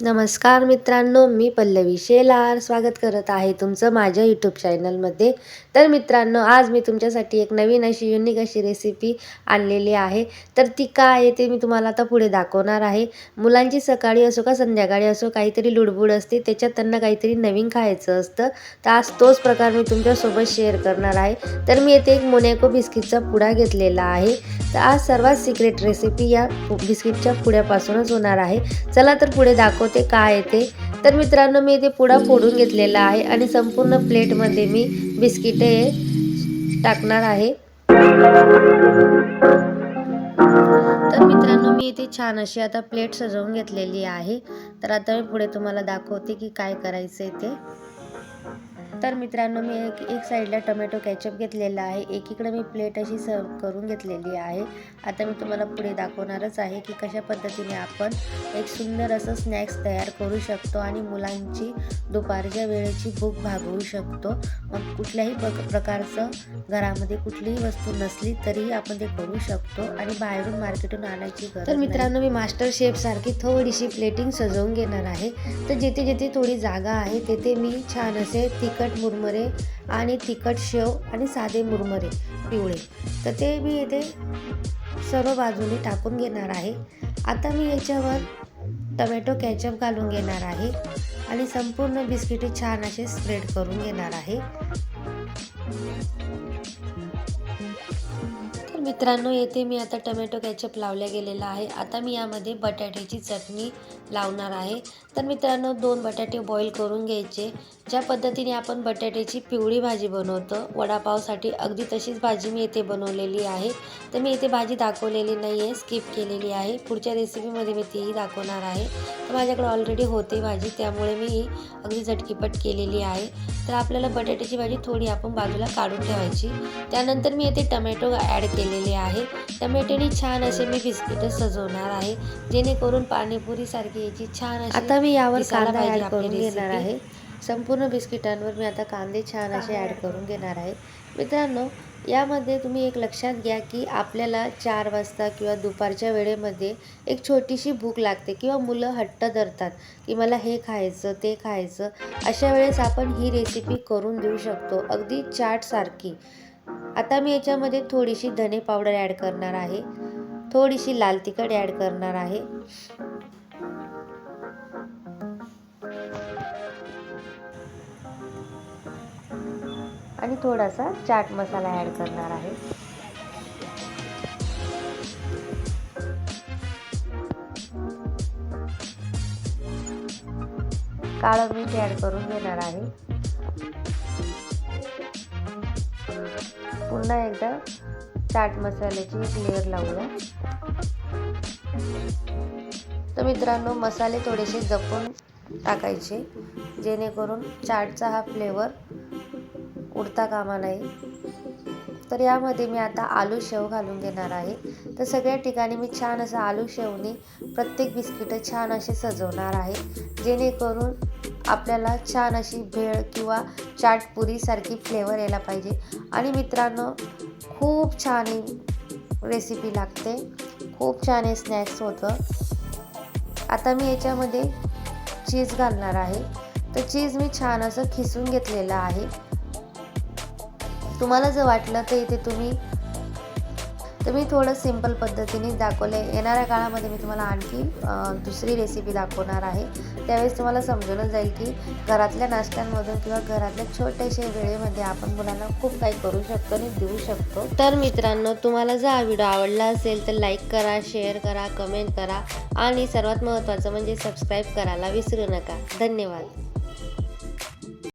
नमस्कार मित्रांनो मी पल्लवी शेलार. स्वागत करत आहे तुमचं माझ्या यूट्यूब चॅनलमध्ये तर मित्रांनो आज मी तुमच्यासाठी एक नवीन अशी युनिक अशी रेसिपी आणलेली आहे. तर ती काय आहे ते मी तुम्हाला आता पुढे दाखवणार आहे. मुलांची सकाळी असो का संध्याकाळी असो काहीतरी लुडबुड असते त्याच्यात त्यांना काहीतरी नवीन खायचं असतं. तर आज तोच प्रकार मी तुमच्यासोबत शेअर करणार आहे. तर मी येथे एक मोनॅको बिस्किटचा पुडा घेतलेला आहे. तर आज सर्वात सिक्रेट रेसिपी या बिस्किटच्या पुड्यापासूनच होणार आहे. चला तर पुढे दाखव दाखवते काय येते? तर मित्रांनो मी इथे पुडा फोडून घेतलेला आहे आणि संपूर्ण प्लेटमध्ये मी बिस्किटे टाकणार आहे. तर मित्रांनो मी इथे छान अशी आता प्लेट सजवून घेतलेली आहे. तर आता मी पुढे तुम्हाला दाखवते की काय करायचं आहे ते. तर मित्रांनो मी एक एक साईडला टोमॅटो कॅचअप घेतलेला आहे. एकीकडे मी प्लेट अशी सर्व करून घेतलेली आहे. आता मी तुम्हाला पुढे दाखवणारच आहे की कशा पद्धतीने आपण एक सुंदर असं स्नॅक्स तयार करू शकतो आणि मुलांची दुपारच्या वेळेची भूक भागवू शकतो. मग कुठल्याही प्रक प्रकारचं घरामध्ये कुठलीही वस्तू नसली तरीही आपण ते करू शकतो आणि बाहेरून मार्केटून आणायची तर मित्रांनो मी मास्टर शेफसारखी थोडीशी प्लेटिंग सजवून घेणार आहे. तर जिथे जिथे थोडी जागा आहे तेथे मी छान जसे तिखट मुरमुरे आणि तिखट शेव आणि साधे मुरमुरे पिवळे. तर ते मी येथे सर्व बाजूने टाकून घेणार आहे. आता मी याच्यावर टमॅटो कॅचअप घालून घेणार आहे आणि संपूर्ण बिस्किटे छान असे स्प्रेड करून घेणार आहे. मित्रांनो येथे मी आता टमॅटो कॅचअप लावल्या गेलेला आहे. आता मी यामध्ये बटाट्याची चटणी लावणार आहे. तर मित्रांनो दोन बटाटे बॉईल करून घ्यायचे. ज्या पद्धतीने आपण बटाट्याची पिवळी भाजी बनवतो वडापावसाठी अगदी तशीच भाजी मी येथे बनवलेली आहे. तर मी येथे भाजी दाखवलेली नाही आहे स्किप केलेली आहे. पुढच्या रेसिपीमध्ये मी तीही दाखवणार आहे. तर माझ्याकडे ऑलरेडी होते भाजी त्यामुळे मी ही अगदी झटकीपट केलेली आहे. तर आपल्याला बटाट्याची भाजी थोडी आपण बाजूला काढून ठेवायची. त्यानंतर मी येथे टमॅटो ॲड केलेले आहे. टमॅटोनी छान असे मी बिस्किट सजवणार आहे. जेणेकरून पाणीपुरीसारखी याची छान अशी आता मी यावर कांदा ॲड करून घेणार आहे. संपूर्ण बिस्किटांवर मी आता कांदे छान असे ॲड करून घेणार आहे. मित्रांनो यामध्ये तुम्ही एक लक्षात घ्या की आपल्याला चार वाजता किंवा दुपारच्या वेळेमध्ये एक छोटीशी भूक लागते किंवा मुलं हट्ट धरतात की मला हे खायचं ते खायचं. अशा वेळेस आपण ही रेसिपी करून देऊ शकतो. अगदी चाटसारखी आता मी याच्यामध्ये थोडीशी धने पावडर ॲड करणार आहे. थोडीशी लाल तिखट ॲड करणार आहे. आणि थोडासा चाट मसाला ॲड करणार आहे. काळं मीठ ॲड करून घेणार आहे. पुन्हा एकदा चाट मसाल्याची एक लेअर लावूया. तर मित्रांनो मसाले थोडेसे जपून टाकायचे जेणेकरून चाटचा हा फ्लेवर उडता कामा नाही तर यामध्ये मी आता आलू शेव घालून घेणार आहे. तर सगळ्या ठिकाणी मी छान असं आलू शेवने प्रत्येक बिस्किटं छान असे सजवणार आहे जेणेकरून आपल्याला छान अशी भेळ किंवा चाटपुरीसारखी फ्लेवर यायला पाहिजे. आणि मित्रांनो खूप छान रेसिपी लागते. खूप छान हे स्नॅक्स होतं. आता मी याच्यामध्ये चीज घालणार आहे. तर चीज मी छान असं खिसून घेतलेलं आहे. तुम्हाला जर वाटलं तर इथे तुम्ही तर मी थोडं सिंपल पद्धतीने दाखवलं आहे येणाऱ्या काळामध्ये मी तुम्हाला आणखी दुसरी रेसिपी दाखवणार आहे. त्यावेळेस तुम्हाला समजूनच जाईल की घरातल्या नाश्त्यांमधून किंवा घरातल्या छोट्याशा वेळेमध्ये आपण मुलांना खूप काही करू शकतो आणि देऊ शकतो. तर मित्रांनो तुम्हाला जर हा व्हिडिओ आवडला असेल तर लाईक करा शेअर करा कमेंट करा आणि सर्वात महत्त्वाचं म्हणजे सबस्क्राईब करायला विसरू नका. धन्यवाद.